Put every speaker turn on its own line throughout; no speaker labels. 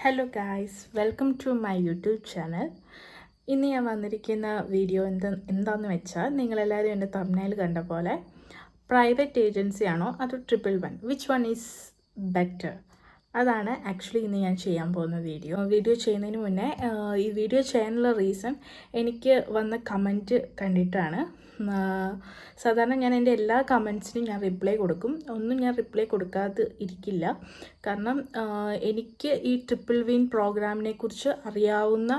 Hello guys welcome to my YouTube channel ഇന്ന് ഞാൻ വന്നിരിക്കുന്ന വീഡിയോ എന്താ എന്താന്ന് വെച്ചാൽ നിങ്ങളെല്ലാവരും എന്റെ തമിഴ്നയിൽ കണ്ട പോലെ പ്രൈവറ്റ് ഏജൻസി ആണോ അതോ triple one which one is better അതാണ് ആക്ച്വലി ഇന്ന് ഞാൻ ചെയ്യാൻ പോകുന്ന വീഡിയോ. വീഡിയോ ചെയ്യുന്നതിന് മുന്നേ ഈ വീഡിയോ ചെയ്യാനുള്ള റീസൺ എനിക്ക് വന്ന കമന്റ് കണ്ടിട്ടാണ്. സാധാരണ ഞാൻ എന്റെ എല്ലാ കമൻസിനും ഞാൻ റിപ്ലൈ കൊടുക്കും. ഒന്നും ഞാൻ റിപ്ലൈ കൊടുക്കാതെ ഇരിക്കില്ല. കാരണം എനിക്ക് ഈ ട്രിപ്പിൾ വിൻ പ്രോഗ്രാമിനെ കുറിച്ച് അറിയാവുന്ന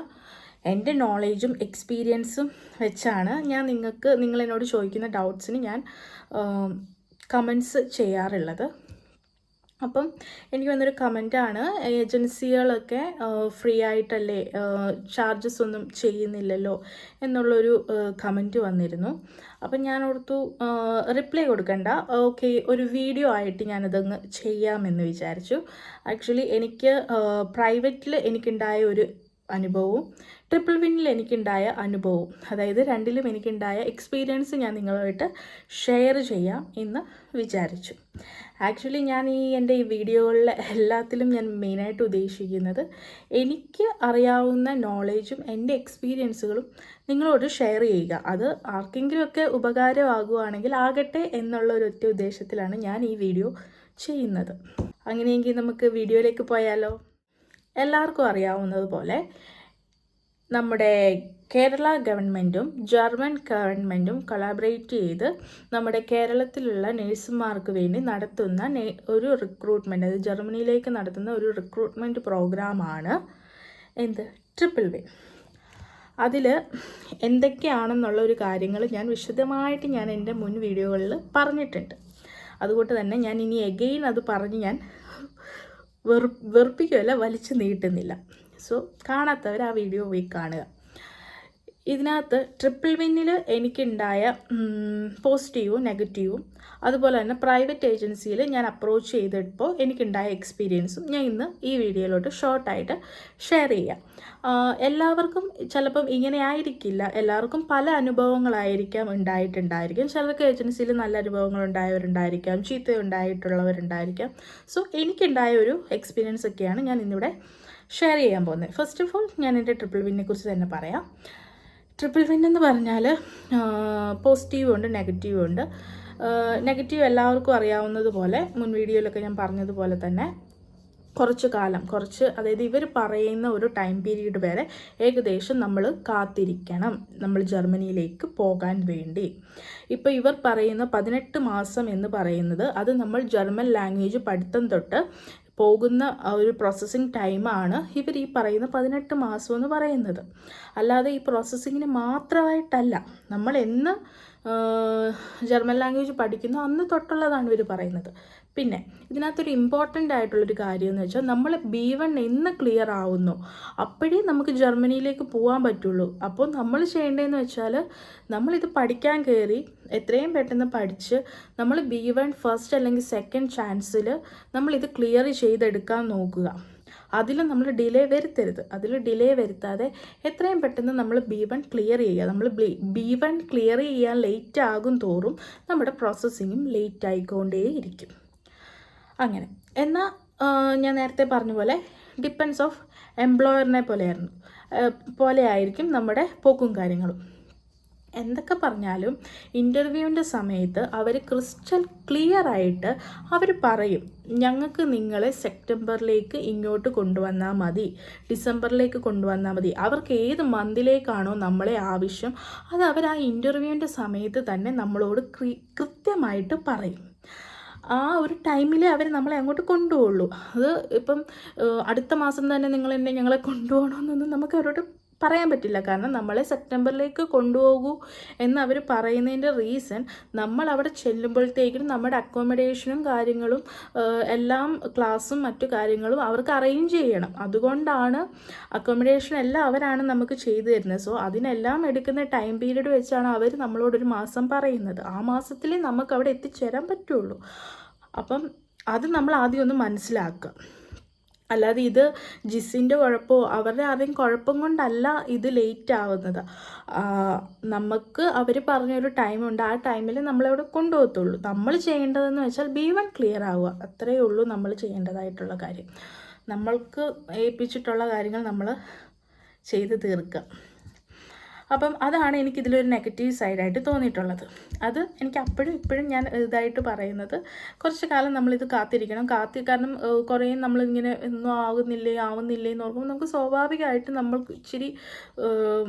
എന്റെ നോളേജും എക്സ്പീരിയൻസും വെച്ചാണ് ഞാൻ നിങ്ങൾക്ക് നിങ്ങളെന്നോട് ചോദിക്കുന്ന ഡൗട്ട്സിന് ഞാൻ കമൻസ് ചെയ്യാറുള്ളത്. അപ്പം എനിക്ക് വന്നൊരു കമന്റാണ്. ഏജൻസികളൊക്കെ ഫ്രീ ആയിട്ടല്ലേ ചാർജസ് ഒന്നും ചെയ്യുന്നില്ലല്ലോ എന്നുള്ളൊരു കമന്റ് വന്നിരുന്നു. അപ്പം ഞാൻ ഓർത്തു റിപ്ലൈ കൊടുക്കണ്ട. ഓക്കെ ഒരു വീഡിയോ ആയിട്ട് ഞാനതങ്ങ് ചെയ്യാമെന്ന് വിചാരിച്ചു. ആക്ച്വലി എനിക്ക് പ്രൈവറ്റിൽ എനിക്കുണ്ടായ ഒരു അനുഭവവും ട്രിപ്പിൾ വിന്നിൽ എനിക്കുണ്ടായ അനുഭവം. അതായത് രണ്ടിലും എനിക്കുണ്ടായ എക്സ്പീരിയൻസ് ഞാൻ നിങ്ങളുമായിട്ട് ഷെയർ ചെയ്യാം എന്ന് വിചാരിച്ചു. ആക്ച്വലി ഞാൻ ഈ എന്റെ ഈ വീഡിയോകളിൽ എല്ലാത്തിലും ഞാൻ മെയിനായിട്ട് ഉദ്ദേശിക്കുന്നത് എനിക്ക് അറിയാവുന്ന നോളേജും എന്റെ എക്സ്പീരിയൻസുകളും നിങ്ങളോട് ഷെയർ ചെയ്യുക. അത് ആർക്കെങ്കിലുമൊക്കെ ഉപകാരമാകുവാണെങ്കിൽ ആകട്ടെ എന്നുള്ള ഒരു ഒറ്റ ഉദ്ദേശത്തിലാണ് ഞാൻ ഈ വീഡിയോ ചെയ്യുന്നത്. അങ്ങനെയെങ്കിൽ നമുക്ക് വീഡിയോയിലേക്ക് പോയാലോ? എല്ലാവർക്കും അറിയാവുന്നതുപോലെ നമ്മുടെ കേരള ഗവൺമെന്റും ജർമ്മൻ ഗവൺമെന്റും കൊളാബറേറ്റ് ചെയ്ത് നമ്മുടെ കേരളത്തിലുള്ള നേഴ്സുമാർക്ക് വേണ്ടി നടത്തുന്ന ഒരു റിക്രൂട്ട്മെന്റ് അത് ജർമ്മനിയിലേക്ക് നടത്തുന്ന ഒരു റിക്രൂട്ട്മെന്റ് പ്രോഗ്രാമാണ് എന്ത്? ട്രിപ്പിൾ വേ അതിൽ എന്തൊക്കെയാണെന്നുള്ള ഒരു കാര്യങ്ങൾ ഞാൻ വിശദമായിട്ട് ഞാൻ എന്റെ മുൻ വീഡിയോകളിൽ പറഞ്ഞിട്ടുണ്ട്. അതുകൊണ്ട് തന്നെ ഞാൻ ഇനി എഗെയിൻ അത് പറഞ്ഞ് ഞാൻ വെറു വെറുപ്പിക്കുകയല്ല വലിച്ചു നീട്ടുന്നില്ല. സോ കാണാത്തവർ ആ വീഡിയോ പോയി കാണുക. ഇതിനകത്ത് ട്രിപ്പിൾ വിന്നിൽ എനിക്കുണ്ടായ പോസിറ്റീവും നെഗറ്റീവും അതുപോലെ തന്നെ പ്രൈവറ്റ് ഏജൻസിയിൽ ഞാൻ അപ്രോച്ച് ചെയ്തപ്പോൾ എനിക്കുണ്ടായ എക്സ്പീരിയൻസും ഞാൻ ഇന്ന് ഈ വീഡിയോയിലോട്ട് ഷോർട്ടായിട്ട് ഷെയർ ചെയ്യാം. എല്ലാവർക്കും ചിലപ്പം ഇങ്ങനെ ആയിരിക്കില്ല. എല്ലാവർക്കും പല അനുഭവങ്ങളായിരിക്കാം ഉണ്ടായിട്ടുണ്ടായിരിക്കും. ചിലർക്ക് ഏജൻസിയിൽ നല്ല അനുഭവങ്ങൾ ഉണ്ടായവരുണ്ടായിരിക്കാം. ചീത്ത ഉണ്ടായിട്ടുള്ളവരുണ്ടായിരിക്കാം സോ എനിക്കുണ്ടായ ഒരു എക്സ്പീരിയൻസ് ഒക്കെയാണ് ഞാൻ ഇന്നിവിടെ ഷെയർ ചെയ്യാൻ പോകുന്നത്. ഫസ്റ്റ് ഓഫ് ഓൾ ഞാൻ എന്റെ ട്രിപ്പിൾ വിന്നെ കുറിച്ച് തന്നെ പറയാം. ട്രിപ്പിൾ വിൻ എന്ന് പറഞ്ഞാൽ പോസിറ്റീവും ഉണ്ട് നെഗറ്റീവും ഉണ്ട്. നെഗറ്റീവ് എല്ലാവർക്കും അറിയാവുന്നതുപോലെ മുൻ വീഡിയോയിലൊക്കെ ഞാൻ പറഞ്ഞതുപോലെ തന്നെ കുറച്ച് കാലം കുറച്ച് അതായത് ഇവർ പറയുന്ന ഒരു ടൈം പീരീഡ് വരെ ഏകദേശം നമ്മൾ കാത്തിരിക്കണം നമ്മൾ ജർമ്മനിയിലേക്ക് പോകാൻ വേണ്ടി. ഇപ്പോൾ ഇവർ പറയുന്ന പതിനെട്ട് മാസം എന്ന് പറയുന്നത് അത് നമ്മൾ ജർമ്മൻ ലാംഗ്വേജ് പഠിത്തം തൊട്ട് പോകുന്ന ഒരു പ്രോസസ്സിങ് ടൈമാണ് ഇവർ ഈ പറയുന്ന പതിനെട്ട് മാസം എന്ന് പറയുന്നത്. അല്ലാതെ ഈ പ്രോസസ്സിങ്ങിന് മാത്രമായിട്ടല്ല നമ്മൾ എന്ന് ജർമ്മൻ ലാംഗ്വേജ് പഠിക്കുന്നു അന്ന് തൊട്ടുള്ളതാണ് ഇവർ പറയുന്നത്. പിന്നെ ഇതിനകത്തൊരു ഇമ്പോർട്ടന്റ് ആയിട്ടുള്ളൊരു കാര്യം എന്ന് വെച്ചാൽ നമ്മൾ ബി വൺ എന്ന് ക്ലിയർ ആവുന്നു. അപ്പോഴേ നമുക്ക് ജർമ്മനിയിലേക്ക് പോകാൻ പറ്റുള്ളൂ. അപ്പോൾ നമ്മൾ ചെയ്യേണ്ടതെന്ന് വെച്ചാൽ നമ്മളിത് പഠിക്കാൻ കയറി എത്രയും പെട്ടെന്ന് പഠിച്ച് നമ്മൾ ബി വൺ ഫസ്റ്റ് അല്ലെങ്കിൽ സെക്കൻഡ് ചാൻസിൽ നമ്മളിത് ക്ലിയർ ചെയ്തെടുക്കാൻ നോക്കുക. അതിൽ നമ്മൾ ഡിലേ വരുത്തരുത്. അതിൽ ഡിലേ വരുത്താതെ എത്രയും പെട്ടെന്ന് നമ്മൾ ബി വൺ ക്ലിയർ ചെയ്യുക. നമ്മൾ ബി വൺ ക്ലിയർ ചെയ്യാൻ ലേറ്റ് ആകും തോറും നമ്മുടെ പ്രോസസ്സിങ്ങും ലേറ്റ് ആയിക്കൊണ്ടേയിരിക്കും. അങ്ങനെ. എന്നാൽ ഞാൻ നേരത്തെ പറഞ്ഞ പോലെ ഡിപ്പെൻസ് ഓഫ് എംപ്ലോയറിനെ പോലെയായിരുന്നു. പോലെ ആയിരിക്കും നമ്മുടെ പോക്കും കാര്യങ്ങളും. എന്തൊക്കെ പറഞ്ഞാലും ഇന്റർവ്യൂവിന്റെ സമയത്ത് അവർ ക്രിസ്റ്റൽ ക്ലിയർ ആയിട്ട് അവർ പറയും ഞങ്ങൾക്ക് നിങ്ങളെ സെപ്റ്റംബറിലേക്ക് ഇങ്ങോട്ട് കൊണ്ടുവന്നാൽ മതി ഡിസംബറിലേക്ക് കൊണ്ടുവന്നാൽ മതി. അവർക്ക് ഏത് മന്തിലേക്കാണോ നമ്മളെ ആവശ്യം അത് അവർ ആ ഇന്റർവ്യൂവിന്റെ സമയത്ത് തന്നെ നമ്മളോട് കൃത്യമായിട്ട് പറയും. ആ ഒരു ടൈമിൽ അവർ നമ്മളെ അങ്ങോട്ട് കൊണ്ടുപോകുള്ളൂ അത് ഇപ്പം അടുത്ത മാസം തന്നെ നിങ്ങൾ എന്നെ ഞങ്ങളെ കൊണ്ടുപോകണമെന്നൊന്നും നമുക്ക് അവരോട് പറയാൻ പറ്റില്ല. കാരണം നമ്മളെ സെപ്റ്റംബറിലേക്ക് കൊണ്ടുപോകൂ എന്ന് അവർ പറയുന്നതിന്റെ റീസൺ നമ്മൾ അവിടെ ചെല്ലുമ്പോഴത്തേക്കും നമ്മുടെ അക്കോമഡേഷനും കാര്യങ്ങളും എല്ലാം ക്ലാസ്സും മറ്റു കാര്യങ്ങളും അവർക്ക് അറേഞ്ച് ചെയ്യണം. അതുകൊണ്ടാണ് അക്കോമഡേഷൻ എല്ലാം അവരാണ് നമുക്ക് ചെയ്തു തരുന്നത്. സോ അതിനെല്ലാം എടുക്കുന്ന ടൈം പീരീഡ് വെച്ചാണ് അവർ നമ്മളോടൊരു മാസം പറയുന്നത്. ആ മാസത്തിലേ നമുക്ക് അവിടെ എത്തിച്ചേരാൻ പറ്റുള്ളൂ. അപ്പം അത് നമ്മൾ ആദ്യം ഒന്ന് മനസ്സിലാക്കുക. അല്ലാതെ ഇത് ജിസിന്റെ കുഴപ്പമോ അവരുടെ ആരെയും കുഴപ്പം കൊണ്ടല്ല ഇത് ലേറ്റ് ആവുന്നത്. നമുക്ക് അവർ പറഞ്ഞൊരു ടൈമുണ്ട് ആ ടൈമിൽ നമ്മളവിടെ കൊണ്ടുപോകത്തുള്ളൂ. നമ്മൾ ചെയ്യേണ്ടതെന്ന് വെച്ചാൽ ബി വൺ ക്ലിയർ ആവുക. അത്രയേ ഉള്ളൂ നമ്മൾ ചെയ്യേണ്ടതായിട്ടുള്ള കാര്യം. നമ്മൾക്ക് ഏൽപ്പിച്ചിട്ടുള്ള കാര്യങ്ങൾ നമ്മൾ ചെയ്ത് തീർക്കുക. അപ്പം അതാണ് എനിക്കിതിലൊരു നെഗറ്റീവ് സൈഡായിട്ട് തോന്നിയിട്ടുള്ളത്. അത് എനിക്ക് അപ്പോഴും ഇപ്പോഴും ഞാൻ ഇതായിട്ട് പറയുന്നത്. കുറച്ച് കാലം നമ്മളിത് കാത്തിരിക്കണം. കാത്തി കാരണം കുറേ നമ്മളിങ്ങനെ ഒന്നും ആകുന്നില്ലേ ആവുന്നില്ലേ എന്ന് ഓർക്കുമ്പോൾ നമുക്ക് സ്വാഭാവികമായിട്ട് നമ്മൾ ഇച്ചിരി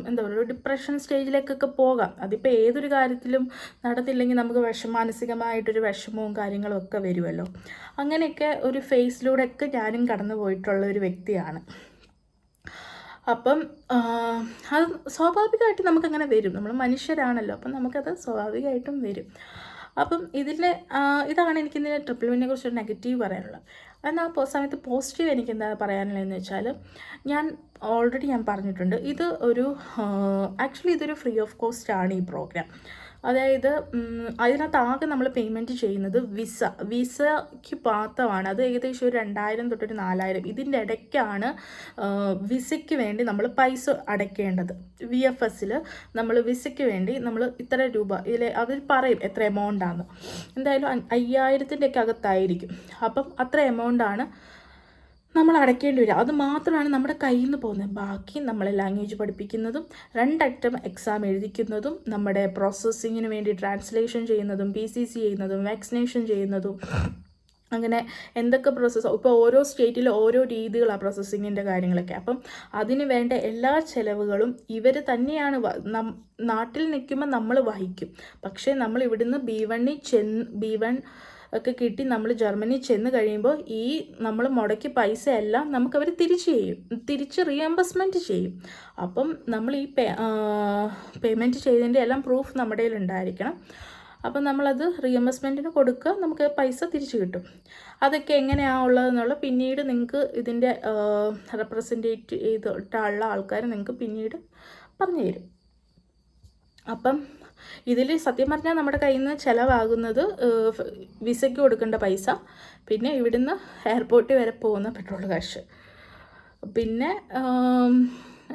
എന്താ പറയുക ഡിപ്രഷൻ സ്റ്റേജിലേക്കൊക്കെ പോകാം. അതിപ്പോൾ ഏതൊരു കാര്യത്തിലും നടത്തില്ലെങ്കിൽ നമുക്ക് വിഷം മാനസികമായിട്ടൊരു വിഷമവും കാര്യങ്ങളും ഒക്കെ വരുമല്ലോ അങ്ങനെയൊക്കെ ഒരു ഫേസിലൂടെയൊക്കെ ഞാനും കടന്നു പോയിട്ടുള്ള ഒരു വ്യക്തിയാണ്. അപ്പം അത് സ്വാഭാവികമായിട്ട് നമുക്കങ്ങനെ വരും. നമ്മൾ മനുഷ്യരാണല്ലോ അപ്പം നമുക്കത് സ്വാഭാവികമായിട്ടും വരും. അപ്പം ഇതിന്റെ ഇതാണ് എനിക്കിതിന് ട്രിപ്പിൾ വിനെ കുറിച്ച് ഒരു നെഗറ്റീവ് പറയാനുള്ളത്. എന്നാൽ ആ സമയത്ത് പോസിറ്റീവ് എനിക്ക് എന്താ പറയാനുള്ളതെന്ന് വെച്ചാൽ ഞാൻ ഓൾറെഡി ഞാൻ പറഞ്ഞിട്ടുണ്ട് ഇത് ഒരു ആക്ച്വലി ഇതൊരു ഫ്രീ ഓഫ് കോസ്റ്റ് ആണ് ഈ പ്രോഗ്രാം അതായത് അതിനകത്താകെ നമ്മൾ പേയ്മെന്റ് ചെയ്യുന്നത് വിസ വിസയ്ക്ക് മാത്രമാണ്. അത് ഏകദേശം ഒരു രണ്ടായിരം തൊട്ടൊരു നാലായിരം. ഇതിന്റെ ഇടയ്ക്കാണ് വിസയ്ക്ക് വേണ്ടി നമ്മൾ പൈസ അടയ്ക്കേണ്ടത്. വി എഫ് എസിൽ നമ്മൾ വിസയ്ക്ക് വേണ്ടി നമ്മൾ ഇത്ര രൂപ. ഇതിലെ അവർ പറയും എത്ര എമൗണ്ടാണെന്ന് എന്തായാലും അയ്യായിരത്തിന്റെയൊക്കെ അകത്തായിരിക്കും. അപ്പം അത്ര എമൗണ്ടാണ് നമ്മൾ അടയ്ക്കേണ്ടി വരും അത് മാത്രമാണ് നമ്മുടെ കയ്യിൽ നിന്ന് പോകുന്നത്. ബാക്കി നമ്മളെ ലാംഗ്വേജ് പഠിപ്പിക്കുന്നതും രണ്ടറ്റം എക്സാം എഴുതിക്കുന്നതും നമ്മുടെ പ്രോസസ്സിങ്ങിന് വേണ്ടി ട്രാൻസ്ലേഷൻ ചെയ്യുന്നതും പി സി സി ചെയ്യുന്നതും വാക്സിനേഷൻ ചെയ്യുന്നതും അങ്ങനെ എന്തൊക്കെ പ്രോസസ്സ് ഇപ്പോൾ ഓരോ സ്റ്റേറ്റിൽ ഓരോ രീതികളാണ് പ്രോസസ്സിങ്ങിന്റെ കാര്യങ്ങളൊക്കെ. അപ്പം അതിന് വേണ്ട എല്ലാ ചിലവുകളും ഇവർ തന്നെയാണ് നാട്ടിൽ നിൽക്കുമ്പോൾ നമ്മൾ വഹിക്കും. പക്ഷേ നമ്മൾ ഇവിടുന്ന് ബി വണ്ണിൽ ചെന്ന് ബി വൺ ഒക്കെ കിട്ടി നമ്മൾ ജർമ്മനി ചെന്ന് കഴിയുമ്പോൾ ഈ നമ്മൾ മുടക്കി പൈസ എല്ലാം നമുക്ക് അവർ തിരിച്ചു ചെയ്യും. തിരിച്ച് റീഎംബേഴ്സ്മെന്റ് ചെയ്യും. അപ്പം നമ്മൾ ഈ പേ പേയ്മെന്റ് ചെയ്തതിന്റെ എല്ലാം പ്രൂഫ് നമ്മുടെ ഉണ്ടായിരിക്കണം. അപ്പം നമ്മളത് റീഎംബേഴ്സ്മെന്റിന് കൊടുക്കുക. നമുക്ക് പൈസ തിരിച്ചു കിട്ടും. അതൊക്കെ എങ്ങനെയാണ് ഉള്ളതെന്നുള്ള പിന്നീട് നിങ്ങൾക്ക് ഇതിന്റെ റെപ്രസെന്റേറ്റ് ചെയ്തിട്ടുള്ള ആൾക്കാർ നിങ്ങൾക്ക് പിന്നീട് പറഞ്ഞു തരും അപ്പം ഇതിൽ സത്യം പറഞ്ഞാൽ നമ്മുടെ കയ്യിൽ നിന്ന് ചിലവാകുന്നത് വിസയ്ക്ക് കൊടുക്കേണ്ട പൈസ പിന്നെ ഇവിടുന്ന് എയർപോർട്ടിൽ വരെ പോകുന്ന പെട്രോൾ കാശ്. പിന്നെ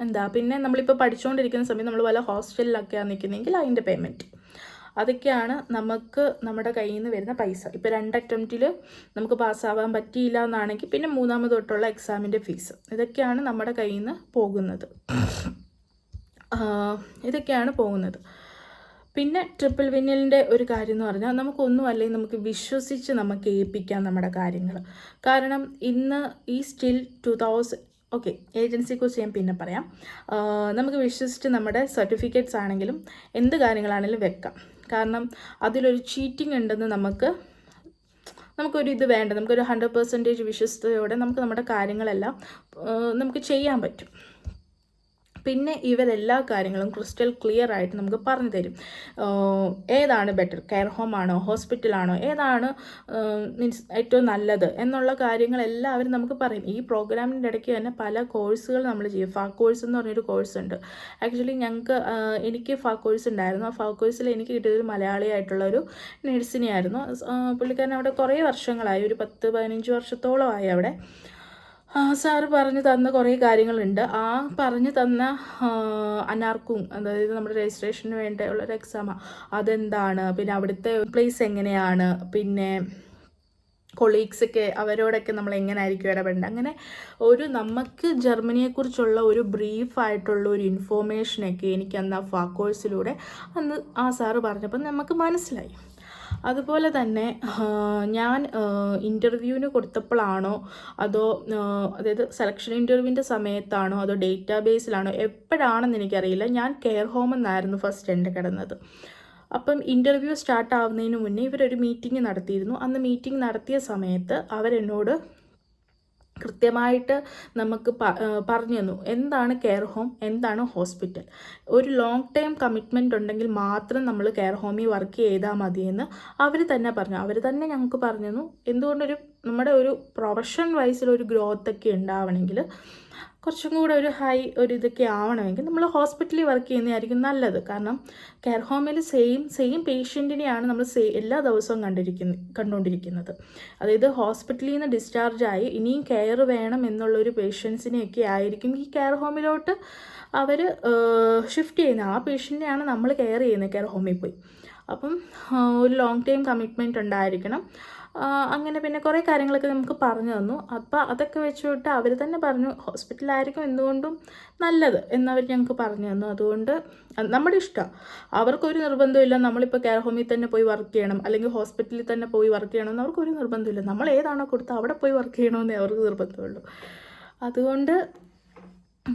എന്താ പിന്നെ നമ്മളിപ്പോൾ പഠിച്ചുകൊണ്ടിരിക്കുന്ന സമയത്ത് നമ്മൾ വല്ല ഹോസ്റ്റലിലൊക്കെയാണ് നിൽക്കുന്നതെങ്കിൽ അതിന്റെ പേയ്മെന്റ്. അതൊക്കെയാണ് നമുക്ക് നമ്മുടെ കയ്യിൽ നിന്ന് വരുന്ന പൈസ. ഇപ്പോൾ രണ്ട് അറ്റംപ്റ്റിൽ നമുക്ക് പാസ്സാവാൻ പറ്റിയില്ല എന്നാണെങ്കിൽ പിന്നെ മൂന്നാമത് തൊട്ടുള്ള എക്സാമിന്റെ ഫീസ്. ഇതൊക്കെയാണ് നമ്മുടെ കയ്യിൽ നിന്ന് പോകുന്നത് ഇതൊക്കെയാണ് പോകുന്നത്. പിന്നെ ട്രിപ്പിൾ വിന്നലിന്റെ ഒരു കാര്യം എന്ന് പറഞ്ഞാൽ നമുക്കൊന്നും അല്ലെങ്കിൽ നമുക്ക് വിശ്വസിച്ച് നമുക്ക് ഏൽപ്പിക്കാം നമ്മുടെ കാര്യങ്ങൾ. കാരണം ഇന്ന് ഈ സ്റ്റിൽ ടു തൗസൻഡ് ഓക്കെ ഏജൻസിയെക്കുറിച്ച് ഞാൻ പിന്നെ പറയാം. നമുക്ക് വിശ്വസിച്ച് നമ്മുടെ സർട്ടിഫിക്കറ്റ്സ് ആണെങ്കിലും എന്ത് കാര്യങ്ങളാണെങ്കിലും വെക്കാം. കാരണം അതിലൊരു ചീറ്റിംഗ് ഉണ്ടെന്ന് നമുക്ക് നമുക്കൊരു ഇത് വേണ്ട. നമുക്കൊരു ഹൺഡ്രഡ് പെർസെന്റേജ് വിശ്വസ്തയോടെ നമുക്ക് നമ്മുടെ കാര്യങ്ങളെല്ലാം നമുക്ക് ചെയ്യാൻ പറ്റും. പിന്നെ ഇവരെല്ലാ കാര്യങ്ങളും ക്രിസ്റ്റൽ ക്ലിയർ ആയിട്ട് നമുക്ക് പറഞ്ഞു തരും. ഏതാണ് ബെറ്റർ? കെയർ ഹോം ആണോ? ഹോസ്പിറ്റലാണോ ഏതാണ് മീൻസ് ഏറ്റവും നല്ലത്? എന്നുള്ള കാര്യങ്ങളെല്ലാം അവർ നമുക്ക് പറയും. ഈ പ്രോഗ്രാമിന്റെ ഇടയ്ക്ക് തന്നെ പല കോഴ്സുകൾ നമ്മൾ ചെയ്യും. ഫാ കോഴ്സ് എന്ന് പറഞ്ഞൊരു കോഴ്സ് ഉണ്ട് ആക്ച്വലി ഞങ്ങൾക്ക് എനിക്ക് ഫാ കോഴ്സ് ഉണ്ടായിരുന്നു. ആ ഫാ കോഴ്സിൽ എനിക്ക് കിട്ടിയത് ഒരു മലയാളിയായിട്ടുള്ളൊരു നഴ്സിനെയായിരുന്നു. പുള്ളിക്കാരൻ അവിടെ കുറേ വർഷങ്ങളായി. ഒരു പത്ത് പതിനഞ്ച് വർഷത്തോളമായി അവിടെ. സാറ് പറഞ്ഞു തന്ന കുറേ കാര്യങ്ങളുണ്ട്. ആ പറഞ്ഞു തന്ന അനാർക്കും അതായത് നമ്മുടെ രജിസ്ട്രേഷന് വേണ്ടിയുള്ളൊരു എക്സാമാണ് അതെന്താണ്? പിന്നെ അവിടുത്തെ പ്ലേസ് എങ്ങനെയാണ്? പിന്നെ കൊളീഗ്സൊക്കെ അവരോടൊക്കെ നമ്മൾ എങ്ങനെ ആയിരിക്കും ഇടപെടേണ്ടത്? അങ്ങനെ ഒരു നമുക്ക് ജർമ്മനിയെക്കുറിച്ചുള്ള ഒരു ബ്രീഫായിട്ടുള്ള ഒരു ഇൻഫോർമേഷനൊക്കെ എനിക്ക് അന്ന് ആ ഫാക്കോഴ്സിലൂടെ അന്ന് ആ സാറ് പറഞ്ഞപ്പോൾ നമുക്ക് മനസ്സിലായി. അതുപോലെ തന്നെ ഞാൻ ഇന്റർവ്യൂവിന് കൊടുത്തപ്പോഴാണോ അതോ അതായത് സെലക്ഷൻ ഇന്റർവ്യൂവിന്റെ സമയത്താണോ അതോ ഡേറ്റാ ബേസിലാണോ എപ്പോഴാണെന്ന് എനിക്കറിയില്ല. ഞാൻ കെയർ ഹോം എന്നായിരുന്നു ഫസ്റ്റ് എന്റെ കിടന്നത്. അപ്പം ഇന്റർവ്യൂ സ്റ്റാർട്ട് ആവുന്നതിന് മുന്നേ ഇവരൊരു മീറ്റിംഗ് നടത്തിയിരുന്നു. അന്ന് മീറ്റിംഗ് നടത്തിയ സമയത്ത് അവരെന്നോട് കൃത്യമായിട്ട് നമുക്ക് പറഞ്ഞു തന്നു. എന്താണ് കെയർ ഹോം? എന്താണ് ഹോസ്പിറ്റൽ? ഒരു ലോങ് ടൈം കമ്മിറ്റ്മെന്റ് ഉണ്ടെങ്കിൽ മാത്രം നമ്മൾ കെയർ ഹോമിൽ വർക്ക് ചെയ്താൽ മതിയെന്ന് അവർ തന്നെ പറഞ്ഞു. അവർ തന്നെ ഞങ്ങൾക്ക് പറഞ്ഞു തന്നു. എന്തുകൊണ്ടൊരു നമ്മുടെ ഒരു പ്രൊഫഷൻ വൈസിൽ ഒരു ഗ്രോത്ത് ഒക്കെ ഉണ്ടാവണമെങ്കിൽ കുറച്ചും കൂടെ ഒരു ഹൈ ഒരു ഇതൊക്കെ ആവണമെങ്കിൽ നമ്മൾ ഹോസ്പിറ്റലിൽ വർക്ക് ചെയ്യുന്നതായിരിക്കും നല്ലത്. കാരണം കെയർ ഹോമിൽ സെയിം സെയിം പേഷ്യന്റിനെയാണ് നമ്മൾ സേ എല്ലാ ദിവസവും കണ്ടിരിക്കുന്ന കണ്ടുകൊണ്ടിരിക്കുന്നത്. അതായത് ഹോസ്പിറ്റലിൽ നിന്ന് ഡിസ്ചാർജ് ആയി ഇനിയും കെയർ വേണം എന്നുള്ളൊരു പേഷ്യൻസിനെയൊക്കെ ആയിരിക്കും ഈ കെയർ ഹോമിലോട്ട് അവർ ഷിഫ്റ്റ് ചെയ്യുന്നത് ആ പേഷ്യന്റിനെയാണ് നമ്മൾ കെയർ ചെയ്യുന്നത് കെയർ ഹോമിൽ പോയി. അപ്പം ഒരു ലോങ് ടൈം കമ്മിറ്റ്മെന്റ് ഉണ്ടായിരിക്കണം. അങ്ങനെ പിന്നെ കുറേ കാര്യങ്ങളൊക്കെ നമുക്ക് പറഞ്ഞു തന്നു. അപ്പോൾ അതൊക്കെ വെച്ചുവിട്ട് അവർ തന്നെ പറഞ്ഞു ഹോസ്പിറ്റലായിരിക്കും എന്തുകൊണ്ടും നല്ലത് എന്നവർ ഞങ്ങൾക്ക് പറഞ്ഞു തന്നു. അതുകൊണ്ട് നമ്മുടെ ഇഷ്ടം. അവർക്കൊരു നിർബന്ധമില്ല നമ്മളിപ്പോൾ കെയർ ഹോമിൽ തന്നെ പോയി വർക്ക് ചെയ്യണം. അല്ലെങ്കിൽ ഹോസ്പിറ്റലിൽ തന്നെ പോയി വർക്ക് ചെയ്യണമെന്ന് അവർക്കൊരു നിർബന്ധമില്ല നമ്മൾ ഏതാണോ കൊടുത്തത് അവിടെ പോയി വർക്ക് ചെയ്യണമെന്നേ അവർക്ക് നിർബന്ധമുള്ളൂ അതുകൊണ്ട്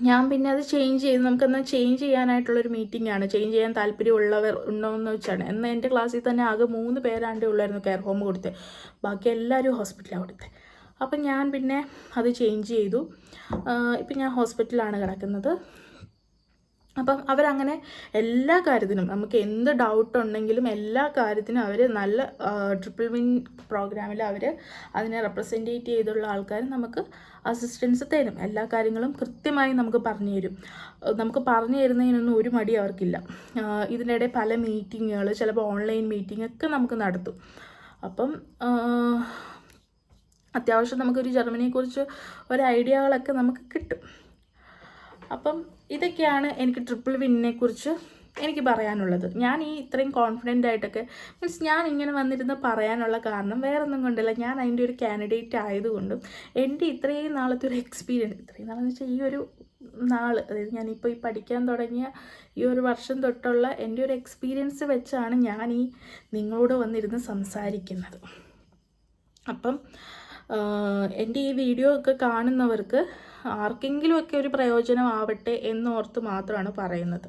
ഞാൻ പിന്നെ അത് ചേഞ്ച് ചെയ്ത് നമുക്കെന്നാൽ ചേഞ്ച് ചെയ്യാനായിട്ടുള്ളൊരു മീറ്റിംഗ് ആണ്. ചേഞ്ച് ചെയ്യാൻ താല്പര്യമുള്ളവർ ഉണ്ടോ എന്ന് വെച്ചാണ്. എന്നാൽ എന്റെ ക്ലാസ്സിൽ തന്നെ ആകെ മൂന്ന് പേരാണ്ടേ ഉള്ളായിരുന്നു കെയർ ഹോം കൊടുത്തത് ബാക്കി എല്ലാവരും ഹോസ്പിറ്റലാണ് കൊടുത്തത് അപ്പം ഞാൻ പിന്നെ അത് ചേഞ്ച് ചെയ്തു. ഇപ്പം ഞാൻ ഹോസ്പിറ്റലാണ് കിടക്കുന്നത്. അപ്പം അവരങ്ങനെ എല്ലാ കാര്യത്തിനും നമുക്ക് എന്ത് ഡൗട്ട് ഉണ്ടെങ്കിലും എല്ലാ കാര്യത്തിനും അവർ നല്ല ട്രിപ്പിൾ വിൻ പ്രോഗ്രാമിൽ അവർ അതിനെ റെപ്രസെന്റേറ്റ് ചെയ്തുള്ള ആൾക്കാർ നമുക്ക് അസിസ്റ്റൻസ് തരും. എല്ലാ കാര്യങ്ങളും കൃത്യമായി നമുക്ക് പറഞ്ഞു തരും. നമുക്ക് പറഞ്ഞു തരുന്നതിനൊന്നും ഒരു മടി അവർക്കില്ല. ഇതിനിടെ പല മീറ്റിങ്ങുകൾ ചിലപ്പോൾ ഓൺലൈൻ മീറ്റിംഗ് ഒക്കെ നമുക്ക് നടത്തും. അപ്പം അത്യാവശ്യം നമുക്കൊരു ജർമ്മനിയെക്കുറിച്ച് ഒരു ഐഡിയകളൊക്കെ നമുക്ക് കിട്ടും. അപ്പം ഇതൊക്കെയാണ് എനിക്ക് ട്രിപ്പിൾ വിന്നിനെ കുറിച്ച് എനിക്ക് പറയാനുള്ളത്. ഞാൻ ഈ ഇത്രയും കോൺഫിഡന്റ് ആയിട്ടൊക്കെ മീൻസ് ഞാൻ ഇങ്ങനെ വന്നിരുന്ന് പറയാനുള്ള കാരണം വേറെ ഒന്നും കൊണ്ടല്ല. ഞാൻ അതിന്റെ ഒരു കാൻഡിഡേറ്റ് ആയതുകൊണ്ടും എന്റെ ഇത്രയും നാളത്തെ ഒരു എക്സ്പീരിയൻസ് ഇത്രയും നാളെന്ന് വെച്ചാൽ ഈ ഒരു നാൾ അതായത് ഞാനിപ്പോൾ ഈ പഠിക്കാൻ തുടങ്ങിയ ഈ ഒരു വർഷം തൊട്ടുള്ള എന്റെ ഒരു എക്സ്പീരിയൻസ് വെച്ചാണ് ഞാൻ ഈ നിങ്ങളോട് വന്നിരുന്ന് സംസാരിക്കുന്നത്. അപ്പം എന്റെ ഈ വീഡിയോ ഒക്കെ കാണുന്നവർക്ക് ആർക്കെങ്കിലുമൊക്കെ ഒരു പ്രയോജനം പ്രയോജനമാവട്ടെ എന്നോർത്ത് മാത്രമാണ് പറയുന്നത്.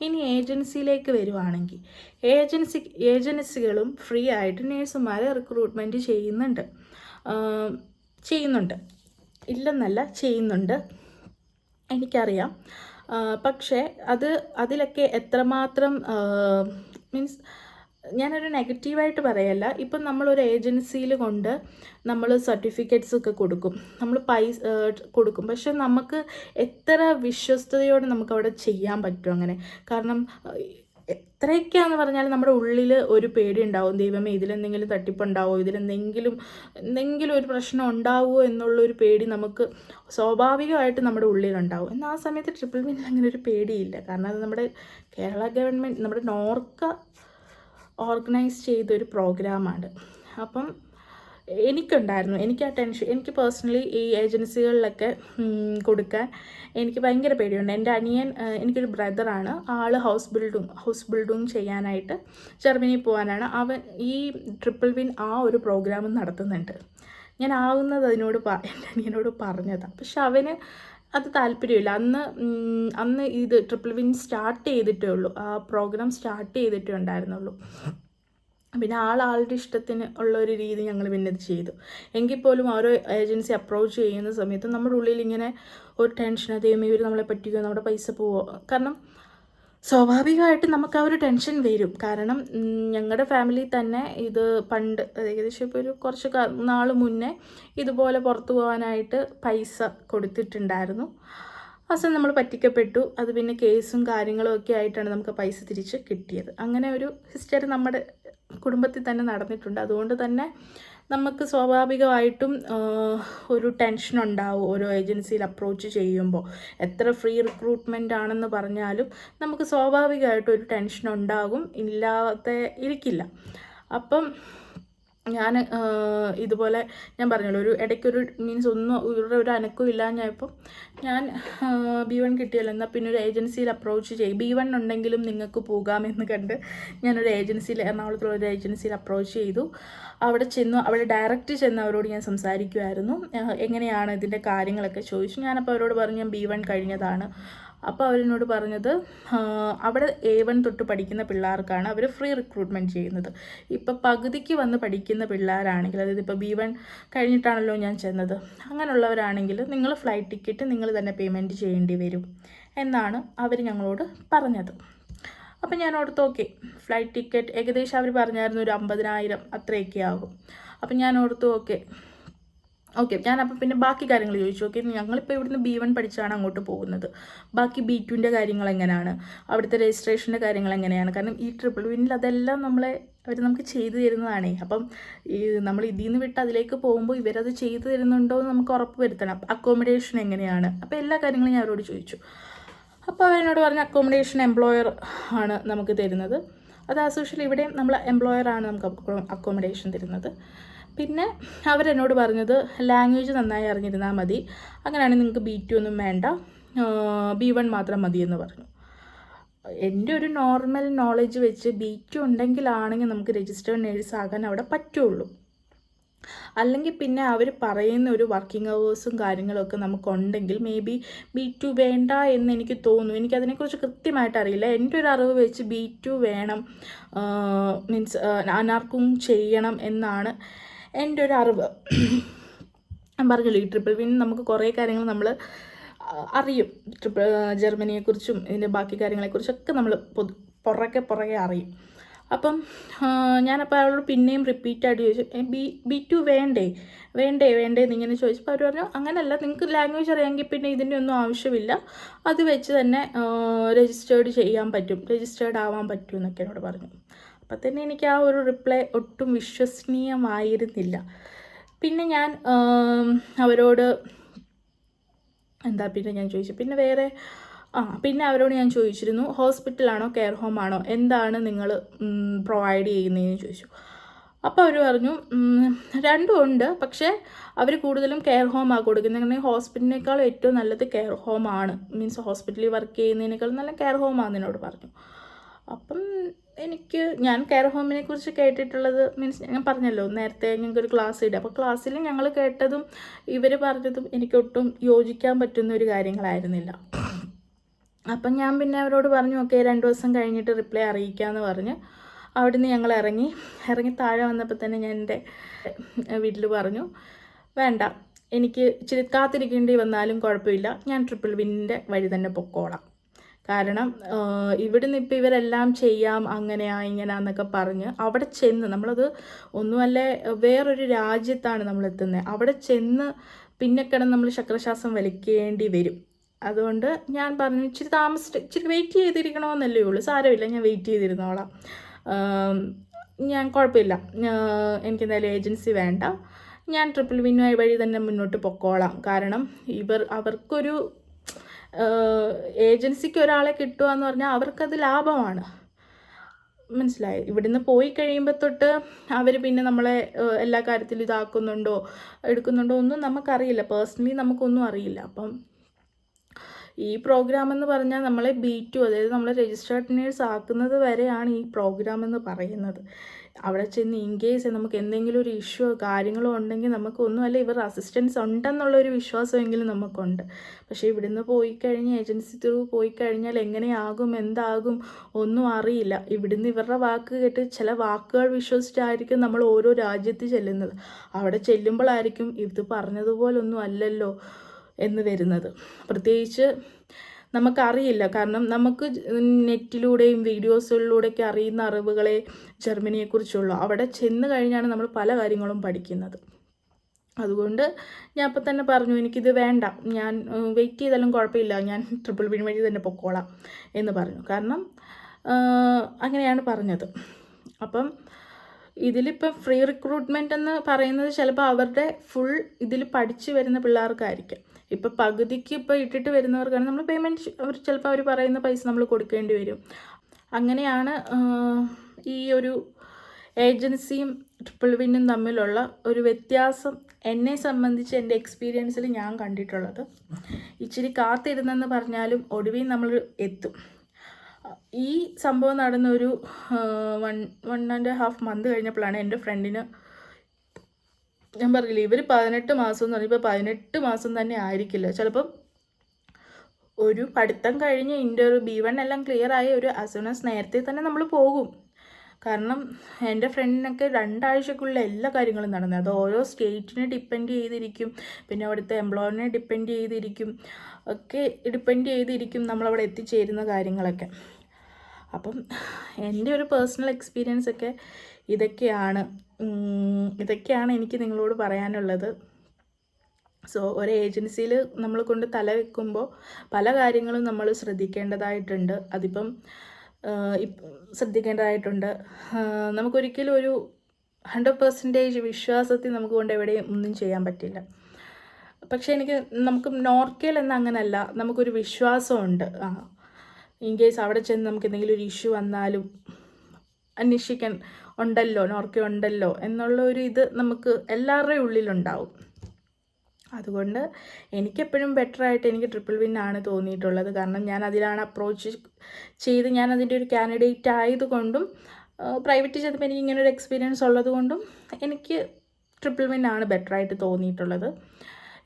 ഇനി ഏജൻസിയിലേക്ക് വരുവാണെങ്കിൽ ഏജൻസി ഏജൻസികളും ഫ്രീ ആയിട്ട് നേഴ്സുമാരെ റിക്രൂട്ട്മെന്റ് ചെയ്യുന്നുണ്ട്. ചെയ്യുന്നുണ്ട്. ഇല്ലെന്നല്ല ചെയ്യുന്നുണ്ട്. എനിക്കറിയാം. പക്ഷേ അത് അതിലൊക്കെ എത്രമാത്രം മീൻസ് ഞാനൊരു നെഗറ്റീവായിട്ട് പറയല്ല. ഇപ്പം നമ്മളൊരു ഏജൻസിയിൽ കൊണ്ട് നമ്മൾ സർട്ടിഫിക്കറ്റ്സ് ഒക്കെ കൊടുക്കും. നമ്മൾ പൈസ കൊടുക്കും. പക്ഷെ നമുക്ക് എത്ര വിശ്വസ്തയോടെ നമുക്ക് അവിടെ ചെയ്യാൻ പറ്റും അങ്ങനെ? കാരണം എത്രയൊക്കെയാന്ന് പറഞ്ഞാൽ നമ്മുടെ ഉള്ളിൽ ഒരു പേടി ഉണ്ടാവും. ദൈവമേ ഇതിലെന്തെങ്കിലും തട്ടിപ്പുണ്ടാവോ? ഇതിലെന്തെങ്കിലും എന്തെങ്കിലും ഒരു പ്രശ്നം ഉണ്ടാവുമോ എന്നുള്ളൊരു പേടി നമുക്ക് സ്വാഭാവികമായിട്ട് നമ്മുടെ ഉള്ളിലുണ്ടാവും. എന്നാൽ ആ സമയത്ത് ട്രിപ്പിൾ വിന്നിൽ അങ്ങനെ ഒരു പേടിയില്ല. കാരണം അത് നമ്മുടെ കേരള ഗവൺമെന്റ് നമ്മുടെ നോർക്ക ഓർഗനൈസ് ചെയ്തൊരു പ്രോഗ്രാമാണ്. അപ്പം എനിക്കുണ്ടായിരുന്നു. എനിക്ക് ആ ടെൻഷൻ എനിക്ക് പേഴ്സണലി ഈ ഏജൻസികളിലൊക്കെ കൊടുക്കാൻ എനിക്ക് ഭയങ്കര പേടിയുണ്ട്. എന്റെ അനിയൻ എനിക്കൊരു ബ്രദറാണ്. ആൾ ഹൗസ് ബിൽഡിങ് ഹൗസ് ബിൽഡിങ് ചെയ്യാനായിട്ട് ജർമ്മനിയിൽ പോകാനാണ് അവൻ ഈ ട്രിപ്പിൾ വിൻ ആ ഒരു പ്രോഗ്രാം നടത്തുന്നുണ്ട്. ഞാൻ ആവുന്നത് അതിനോട് എന്റെ അനിയനോട് പറഞ്ഞതാണ് പക്ഷെ അവന് അത് താല്പര്യമില്ല. അന്ന് അന്ന് ഇത് ട്രിപ്പിൾ വിൻ സ്റ്റാർട്ട് ചെയ്തിട്ടേ ഉള്ളൂ. ആ പ്രോഗ്രാം സ്റ്റാർട്ട് ചെയ്തിട്ടേ ഉണ്ടായിരുന്നുള്ളൂ. പിന്നെ ആളാളുടെ ഇഷ്ടത്തിന് ഉള്ള ഒരു രീതി ഞങ്ങൾ പിന്നെ ഇത് ചെയ്തു. എങ്കിൽ പോലും ഓരോ ഏജൻസി അപ്രോച്ച് ചെയ്യുന്ന സമയത്ത് നമ്മുടെ ഉള്ളിൽ ഇങ്ങനെ ഒരു ടെൻഷൻ അതേമേ ഇവർ നമ്മളെ പറ്റിക്കുമോ നമ്മുടെ പൈസ പോവോ. കാരണം സ്വാഭാവികമായിട്ട് നമുക്ക് ആ ഒരു ടെൻഷൻ വരും. കാരണം ഞങ്ങളുടെ ഫാമിലി തന്നെ ഇത് പണ്ട് ഏകദേശം ഇപ്പോൾ ഒരു കുറച്ച് നാൾ മുന്നേ ഇതുപോലെ പുറത്തു പോകാനായിട്ട് പൈസ കൊടുത്തിട്ടുണ്ടായിരുന്നു. അവസാനം നമ്മൾ പറ്റിക്കപ്പെട്ടു. അത് പിന്നെ കേസും കാര്യങ്ങളും ഒക്കെ ആയിട്ടാണ് നമുക്ക് പൈസ തിരിച്ച് കിട്ടിയത്. അങ്ങനെ ഒരു ഹിസ്റ്ററി നമ്മുടെ കുടുംബത്തിൽ തന്നെ നടന്നിട്ടുണ്ട്. അതുകൊണ്ട് തന്നെ നമുക്ക് സ്വാഭാവികമായിട്ടും ഒരു ടെൻഷൻ ഉണ്ടാവും ഓരോ ഏജൻസിയിൽ അപ്രോച്ച് ചെയ്യുമ്പോൾ. എത്ര ഫ്രീ റിക്രൂട്ട്മെന്റ് ആണെന്ന് പറഞ്ഞാലും നമുക്ക് സ്വാഭാവികമായിട്ടും ഒരു ടെൻഷൻ ഉണ്ടാകും ഇല്ലാതെ ഇരിക്കില്ല. അപ്പം ഞാൻ ഇതുപോലെ ഞാൻ പറഞ്ഞല്ലോ ഒരു ഇടയ്ക്കൊരു മീൻസ് ഒന്നും ഇവരുടെ ഒരു അനക്കവും ഇല്ലാഞ്ഞപ്പം ഞാൻ ബി വൺ കിട്ടിയല്ലോ. എന്നാൽ പിന്നെ ഒരു ഏജൻസിയിൽ അപ്രോച്ച് ചെയ്യും. ബി വൺ ഉണ്ടെങ്കിലും നിങ്ങൾക്ക് പോകാമെന്ന് കണ്ട് ഞാനൊരു ഏജൻസിയിൽ എറണാകുളത്തുള്ള ഒരു ഏജൻസിയിൽ അപ്രോച്ച് ചെയ്തു. അവിടെ ചെന്നു അവിടെ ഡയറക്റ്റ് ചെന്ന് അവരോട് ഞാൻ സംസാരിക്കുമായിരുന്നു എങ്ങനെയാണ് ഇതിന്റെ കാര്യങ്ങളൊക്കെ ചോദിച്ചു. ഞാനപ്പോൾ അവരോട് പറഞ്ഞു ഞാൻ ബി വൺ കഴിഞ്ഞതാണ്. അപ്പോൾ അവരെന്നോട് പറഞ്ഞത് അവിടെ എ വൺ തൊട്ട് പഠിക്കുന്ന പിള്ളേർക്കാണ് അവർ ഫ്രീ റിക്രൂട്ട്മെന്റ് ചെയ്യുന്നത്. ഇപ്പോൾ പകുതിക്ക് വന്ന് പഠിക്കുന്ന പിള്ളേരാണെങ്കിൽ അതായത് ഇപ്പോൾ ബി വൺ കഴിഞ്ഞിട്ടാണല്ലോ ഞാൻ ചെന്നത് അങ്ങനെയുള്ളവരാണെങ്കിൽ നിങ്ങൾ ഫ്ലൈറ്റ് ടിക്കറ്റ് നിങ്ങൾ തന്നെ പേയ്മെന്റ് ചെയ്യേണ്ടി വരും എന്നാണ് അവർ ഞങ്ങളോട് പറഞ്ഞത്. അപ്പം ഞാൻ ഓർത്ത് ഓക്കെ ഫ്ലൈറ്റ് ടിക്കറ്റ് ഏകദേശം അവർ പറഞ്ഞായിരുന്നു ഒരു അമ്പതിനായിരം അത്രയൊക്കെ ആകും. അപ്പം ഞാൻ ഓർത്തു ഓക്കെ ഓക്കെ അപ്പം പിന്നെ ബാക്കി കാര്യങ്ങൾ ചോദിച്ചു. ഓക്കെ ഞങ്ങളിപ്പോൾ ഇവിടുന്ന് ബി വൺ പഠിച്ചാണ് അങ്ങോട്ട് പോകുന്നത്. ബാക്കി ബി ടുവിന്റെ കാര്യങ്ങൾ എങ്ങനെയാണ്? അവിടുത്തെ രജിസ്ട്രേഷന്റെ കാര്യങ്ങൾ എങ്ങനെയാണ്? കാരണം ഈ ട്രിപ്പിൾ വിന്നിൽ അതെല്ലാം നമ്മളെ അവർ നമുക്ക് ചെയ്തു തരുന്നതാണേ. അപ്പം ഈ നമ്മൾ ഇതിൽ നിന്ന് വിട്ട് അതിലേക്ക് പോകുമ്പോൾ ഇവരത് ചെയ്തു തരുന്നുണ്ടോ എന്ന് നമുക്ക് ഉറപ്പ് വരുത്തണം. അക്കോമഡേഷൻ എങ്ങനെയാണ്? അപ്പോൾ എല്ലാ കാര്യങ്ങളും ഞാൻ അവരോട് ചോദിച്ചു. അപ്പോൾ അവരോട് പറഞ്ഞ അക്കോമഡേഷൻ എംപ്ലോയർ ആണ് നമുക്ക് തരുന്നത്. അത് ആസ് യൂഷ്വൽ ഇവിടെയും നമ്മൾ എംപ്ലോയർ ആണ് നമുക്ക് അക്കോമഡേഷൻ തരുന്നത്. പിന്നെ അവരെന്നോട് പറഞ്ഞത് ലാംഗ്വേജ് നന്നായി അറിഞ്ഞിരുന്നാൽ മതി. അങ്ങനെയാണെങ്കിൽ നിങ്ങൾക്ക് ബി ടു ഒന്നും വേണ്ട. ബി വൺ മാത്രം മതി എന്ന് പറഞ്ഞു. എന്റെ ഒരു നോർമൽ നോളജ് വെച്ച് ബി ടു ഉണ്ടെങ്കിലാണെങ്കിൽ നമുക്ക് രജിസ്റ്റേഡ് നേഴ്സ് ആകാൻ അവിടെ പറ്റുള്ളൂ. അല്ലെങ്കിൽ പിന്നെ അവർ പറയുന്ന ഒരു വർക്കിംഗ് അവേഴ്സും കാര്യങ്ങളൊക്കെ നമുക്കുണ്ടെങ്കിൽ മേ ബി ബി ടു വേണ്ട എന്ന് എനിക്ക് തോന്നുന്നു. എനിക്കതിനെക്കുറിച്ച് കൃത്യമായിട്ട് അറിയില്ല. എന്റെ ഒരു അറിവ് വെച്ച് ബി ടു വേണം. മീൻസ് അനാർക്കും ചെയ്യണം എന്നാണ് എന്റെ ഒരു അറിവ് ഞാൻ പറഞ്ഞല്ലോ ഈ ട്രിപ്പിൾ വിൻ നമുക്ക് കുറേ കാര്യങ്ങൾ നമ്മൾ അറിയും. ട്രിപ്പിൾ ജർമ്മനിയെക്കുറിച്ചും ഇതിന്റെ ബാക്കി കാര്യങ്ങളെക്കുറിച്ചൊക്കെ നമ്മൾ പൊതു പുറകെ പുറകെ അറിയും. അപ്പം ഞാനപ്പോൾ അവളോട് പിന്നെയും റിപ്പീറ്റായിട്ട് ചോദിച്ചു ബി ബി ടു വേണ്ടേ? വേണ്ടേ വേണ്ടേ? എന്നിങ്ങനെ ചോദിച്ചപ്പോൾ അവർ പറഞ്ഞു അങ്ങനെയല്ല നിങ്ങൾക്ക് ലാംഗ്വേജ് അറിയാമെങ്കിൽ പിന്നെ ഇതിന്റെ ഒന്നും ആവശ്യമില്ല. അത് വെച്ച് തന്നെ രജിസ്റ്റേർഡ് ചെയ്യാൻ പറ്റും. രജിസ്റ്റേർഡ് ആവാൻ പറ്റും എന്നൊക്കെ എന്നോട് പറഞ്ഞു. അപ്പം തന്നെ എനിക്ക് ആ ഒരു റിപ്ലൈ ഒട്ടും വിശ്വസനീയമായിരുന്നില്ല. പിന്നെ ഞാൻ അവരോട് എന്താ പിന്നെ ഞാൻ ചോദിച്ചു? പിന്നെ വേറെ ആ പിന്നെ അവരോട് ഞാൻ ചോദിച്ചിരുന്നു ഹോസ്പിറ്റലാണോ കെയർ ഹോം ആണോ? എന്താണ് നിങ്ങൾ പ്രൊവൈഡ് ചെയ്യുന്നതെന്ന് ചോദിച്ചു. അപ്പോൾ അവർ പറഞ്ഞു രണ്ടും ഉണ്ട്. പക്ഷേ അവർ കൂടുതലും കെയർ ഹോമാണ് കൊടുക്കുന്നത്. അങ്ങനെ ഹോസ്പിറ്റലിനേക്കാളും ഏറ്റവും നല്ലത് കെയർ ഹോമാണ് മീൻസ് ഹോസ്പിറ്റലിൽ വർക്ക് ചെയ്യുന്നതിനേക്കാളും നല്ല കെയർ ഹോമാണെന്ന് എന്നോട് പറഞ്ഞു. അപ്പം എനിക്ക് ഞാൻ കെയർ ഹോമിനെ കുറിച്ച് കേട്ടിട്ടുള്ളത് മീൻസ് ഞാൻ പറഞ്ഞല്ലോ നേരത്തെ ഞങ്ങൾക്ക് ഒരു ക്ലാസ് ഇടും അപ്പോൾ ക്ലാസ്സിൽ ഞങ്ങൾ കേട്ടതും ഇവർ പറഞ്ഞതും എനിക്കൊട്ടും യോജിക്കാൻ പറ്റുന്ന ഒരു കാര്യങ്ങളായിരുന്നില്ല. അപ്പം ഞാൻ പിന്നെ അവരോട് പറഞ്ഞു ഓക്കെ രണ്ട് ദിവസം കഴിഞ്ഞിട്ട് റിപ്ലൈ അറിയിക്കാമെന്ന് പറഞ്ഞ് അവിടുന്ന് ഞങ്ങൾ ഇറങ്ങി. ഇറങ്ങി താഴെ വന്നപ്പോൾ തന്നെ ഞാൻ എന്റെ വീട്ടിൽ പറഞ്ഞു വേണ്ട എനിക്ക് ഇച്ചിരി കാത്തിരിക്കേണ്ടി വന്നാലും കുഴപ്പമില്ല. ഞാൻ ട്രിപ്പിൾ വിന്നിന്റെ വഴി തന്നെ പൊക്കോളാം. കാരണം ഇവിടുന്ന് ഇപ്പം ഇവരെല്ലാം ചെയ്യാം അങ്ങനെയാ ഇങ്ങനെയാന്നൊക്കെ പറഞ്ഞ് അവിടെ ചെന്ന് നമ്മളത് ഒന്നുമല്ലേ വേറൊരു രാജ്യത്താണ് നമ്മൾ എത്തുന്നത്. അവിടെ ചെന്ന് പിന്നെ കിടന്ന് നമ്മൾ ശക്രശ്വാസം വലിക്കേണ്ടി വരും. അതുകൊണ്ട് ഞാൻ പറഞ്ഞു ഇച്ചിരി താമസിച്ച് ഇച്ചിരി വെയിറ്റ് ചെയ്തിരിക്കണമെന്നല്ലേ ഉള്ളൂ. സാരമില്ല ഞാൻ വെയിറ്റ് ചെയ്തിരുന്നോളാം. ഞാൻ കുഴപ്പമില്ല. എനിക്ക് എന്തായാലും ഏജൻസി വേണ്ട. ഞാൻ ട്രിപ്പിൾ വിന്നുമായി വഴി തന്നെ മുന്നോട്ട് പൊക്കോളാം. കാരണം ഇവർ അവർക്കൊരു ഏജൻസിക്ക് ഒരാളെ കിട്ടുക എന്ന് പറഞ്ഞാൽ അവർക്കത് ലാഭമാണ്. മനസ്സിലായി? ഇവിടുന്ന് പോയി കഴിയുമ്പോൾ തൊട്ട് അവർ പിന്നെ നമ്മളെ എല്ലാ കാര്യത്തിലും ഇതാക്കുന്നുണ്ടോ എടുക്കുന്നുണ്ടോ ഒന്നും നമുക്കറിയില്ല. പേഴ്സണലി നമുക്കൊന്നും അറിയില്ല. അപ്പം ഈ പ്രോഗ്രാം എന്ന് പറഞ്ഞാൽ നമ്മളെ ബി ടു അതായത് നമ്മളെ രജിസ്റ്റേർഡ് നേഴ്സ് ആക്കുന്നത് വരെയാണ് ഈ പ്രോഗ്രാം എന്ന് പറയുന്നത്. അവിടെ ചെന്ന് ഇൻ കേസ് നമുക്ക് എന്തെങ്കിലും ഒരു ഇഷ്യൂ കാര്യങ്ങളോ ഉണ്ടെങ്കിൽ നമുക്കൊന്നും അല്ല ഇവർ അസിസ്റ്റൻസ് ഉണ്ടെന്നുള്ളൊരു വിശ്വാസമെങ്കിലും നമുക്കുണ്ട്. പക്ഷേ ഇവിടുന്ന് പോയി കഴിഞ്ഞ് ഏജൻസി ത്രൂ പോയി കഴിഞ്ഞാൽ എങ്ങനെയാകും എന്താകും ഒന്നും അറിയില്ല. ഇവിടുന്ന് ഇവരുടെ വാക്ക് കേട്ട് ചില വാക്കുകൾ വിശ്വസിച്ചായിരിക്കും നമ്മൾ ഓരോ രാജ്യത്ത് ചെല്ലുന്നത്. അവിടെ ചെല്ലുമ്പോഴായിരിക്കും ഇത് പറഞ്ഞതുപോലൊന്നും അല്ലല്ലോ എന്ന് വരുന്നത്. പ്രത്യേകിച്ച് നമുക്കറിയില്ല. കാരണം നമുക്ക് നെറ്റിലൂടെയും വീഡിയോസുകളിലൂടെയൊക്കെ അറിയുന്ന അറിവുകളെ ജർമ്മനിയെക്കുറിച്ചുള്ളൂ. അവിടെ ചെന്ന് കഴിഞ്ഞാണ് നമ്മൾ പല കാര്യങ്ങളും പഠിക്കുന്നത്. അതുകൊണ്ട് ഞാൻ അപ്പം തന്നെ പറഞ്ഞു എനിക്കിത് വേണ്ട. ഞാൻ വെയിറ്റ് ചെയ്താലും കുഴപ്പമില്ല. ഞാൻ ട്രിപ്പിൾ ബിൻ വഴി തന്നെ പൊക്കോളാം എന്ന് പറഞ്ഞു. കാരണം അങ്ങനെയാണ് പറഞ്ഞത്. അപ്പം ഇതിലിപ്പം ഫ്രീ റിക്രൂട്ട്മെന്റ് എന്ന് പറയുന്നത് ചിലപ്പോൾ അവരുടെ ഫുൾ ഇതിൽ പഠിച്ചു വരുന്ന പിള്ളേർക്കായിരിക്കും. ഇപ്പോൾ പകുതിക്ക് ഇപ്പോൾ ഇട്ടിട്ട് വരുന്നവർക്കാണ് നമ്മൾ പേയ്മെന്റ് അവർ ചിലപ്പോൾ അവർ പറയുന്ന പൈസ നമ്മൾ കൊടുക്കേണ്ടി വരും. അങ്ങനെയാണ് ഈ ഒരു ഏജൻസിയും ട്രിപ്പിൾ വിന്നും തമ്മിലുള്ള ഒരു വ്യത്യാസം എന്നെ സംബന്ധിച്ച് എന്റെ എക്സ്പീരിയൻസിൽ ഞാൻ കണ്ടിട്ടുള്ളത്. ഇച്ചിരി കാത്തിരുന്നെന്ന് പറഞ്ഞാലും ഒടുവിൽ നമ്മൾ എത്തും. ഈ സംഭവം നടന്ന ഒരു one one and half month കഴിഞ്ഞപ്പോഴാണ് എന്റെ ഫ്രണ്ടിന് ഞാൻ പറഞ്ഞില്ലേ ഇവർ പതിനെട്ട് മാസം എന്ന് പറഞ്ഞപ്പോൾ പതിനെട്ട് മാസം തന്നെ ആയിരിക്കില്ല. ചിലപ്പം ഒരു പഠിത്തം കഴിഞ്ഞ് ഒരു ബി വൺ എല്ലാം ക്ലിയർ ആയ ഒരു അസുനസ് നേരത്തെ തന്നെ നമ്മൾ പോകും. കാരണം എന്റെ ഫ്രണ്ടിനൊക്കെ രണ്ടാഴ്ചക്കുള്ള എല്ലാ കാര്യങ്ങളും നടന്നത് അത് ഓരോ സ്റ്റേറ്റിനെ ഡിപ്പെൻഡ് ചെയ്തിരിക്കും. പിന്നെ അവിടുത്തെ എംപ്ലോയറിനെ ഡിപ്പെൻഡ് ചെയ്തിരിക്കും. ഒക്കെ ഡിപ്പെൻഡ് ചെയ്തിരിക്കും നമ്മളവിടെ എത്തിച്ചേരുന്ന കാര്യങ്ങളൊക്കെ. അപ്പം എന്റെ ഒരു പേഴ്സണൽ എക്സ്പീരിയൻസ് ഒക്കെ ഇതൊക്കെയാണ്. ഇതൊക്കെയാണ് എനിക്ക് നിങ്ങളോട് പറയാനുള്ളത്. സോ ഒരു ഏജൻസിയിൽ നമ്മൾ കൊണ്ട് തല വെക്കുമ്പോൾ പല കാര്യങ്ങളും നമ്മൾ ശ്രദ്ധിക്കേണ്ടതായിട്ടുണ്ട്. അതിപ്പം ശ്രദ്ധിക്കേണ്ടതായിട്ടുണ്ട്. നമുക്കൊരിക്കലും ഒരു ഹൺഡ്രഡ് പെർസെന്റേജ് വിശ്വാസത്തിൽ നമുക്ക് കൊണ്ട് എവിടെയും ഒന്നും ചെയ്യാൻ പറ്റില്ല. പക്ഷേ എനിക്ക് നമുക്ക് നോർക്കയിൽ എന്ന അങ്ങനല്ല നമുക്കൊരു വിശ്വാസമുണ്ട്. ആ ഇൻ കേസ് അവിടെ ചെന്ന് നമുക്ക് എന്തെങ്കിലും ഒരു ഇഷ്യൂ വന്നാലും അന്വേഷിക്കാൻ ഉണ്ടല്ലോ നോർക്ക ഉണ്ടല്ലോ എന്നുള്ള ഒരു ഇത് നമുക്ക് എല്ലാവരുടെയും ഉള്ളിലുണ്ടാവും. അതുകൊണ്ട് എനിക്കെപ്പോഴും ബെറ്റർ ആയിട്ട് എനിക്ക് ട്രിപ്പിൾ വിൻ ആണ് തോന്നിയിട്ടുള്ളത്. കാരണം ഞാൻ അതിലാണ് അപ്രോച്ച് ചെയ്ത് ഞാൻ അതിന്റെ ഒരു കാൻഡിഡേറ്റ് ആയതുകൊണ്ടും പ്രൈവറ്റ് ചെയ്തപ്പോൾ എനിക്ക് ഇങ്ങനെ ഒരു എക്സ്പീരിയൻസ് ഉള്ളതുകൊണ്ടും എനിക്ക് ട്രിപ്പിൾ വിൻ ആണ് ബെറ്റർ ആയിട്ട് തോന്നിയിട്ടുള്ളത്.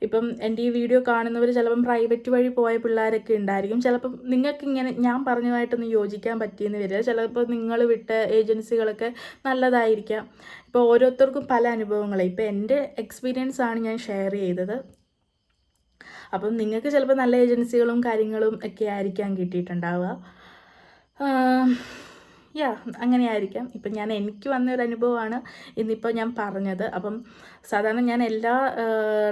ഇപ്പം എന്റെ ഈ വീഡിയോ കാണുന്നവർ ചിലപ്പം പ്രൈവറ്റ് വഴി പോയ പിള്ളേരൊക്കെ ഉണ്ടായിരിക്കും ചിലപ്പം നിങ്ങൾക്ക് ഇങ്ങനെ ഞാൻ പറഞ്ഞതായിട്ടൊന്നും യോജിക്കാൻ പറ്റിയെന്ന് വരിക ചിലപ്പോൾ നിങ്ങൾ വിട്ട ഏജൻസികളൊക്കെ നല്ലതായിരിക്കാം. ഇപ്പോൾ ഓരോരുത്തർക്കും പല അനുഭവങ്ങളെ. ഇപ്പോൾ എന്റെ എക്സ്പീരിയൻസ് ആണ് ഞാൻ ഷെയർ ചെയ്തത്. അപ്പം നിങ്ങൾക്ക് ചിലപ്പോൾ നല്ല ഏജൻസികളും കാര്യങ്ങളും ഒക്കെ ആയിരിക്കാം കിട്ടിയിട്ടുണ്ടാവുക. യാ അങ്ങനെയായിരിക്കാം. ഇപ്പം ഞാൻ എനിക്ക് വന്ന ഒരു അനുഭവമാണ് ഇന്നിപ്പോൾ ഞാൻ പറഞ്ഞത്. അപ്പം സാധാരണ ഞാൻ എല്ലാ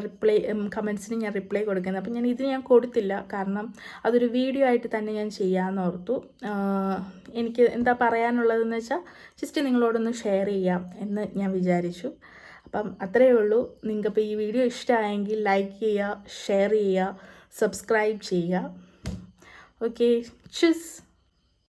റിപ്ലൈ കമൻസിനും ഞാൻ റിപ്ലൈ കൊടുക്കുന്നത്. അപ്പം ഞാൻ ഇത് ഞാൻ കൊടുത്തില്ല. കാരണം അതൊരു വീഡിയോ ആയിട്ട് തന്നെ ഞാൻ ചെയ്യാമെന്ന് ഓർത്തു. എനിക്ക് എന്താ പറയാനുള്ളതെന്ന് വെച്ചാൽ ജസ്റ്റ് നിങ്ങളോടൊന്ന് ഷെയർ ചെയ്യാം എന്ന് ഞാൻ വിചാരിച്ചു. അപ്പം അത്രയേ ഉള്ളൂ. നിങ്ങൾക്കിപ്പോൾ ഈ വീഡിയോ ഇഷ്ടമായെങ്കിൽ ലൈക്ക് ചെയ്യുക ഷെയർ ചെയ്യുക സബ്സ്ക്രൈബ് ചെയ്യുക. ഓക്കെ. ചുസ്.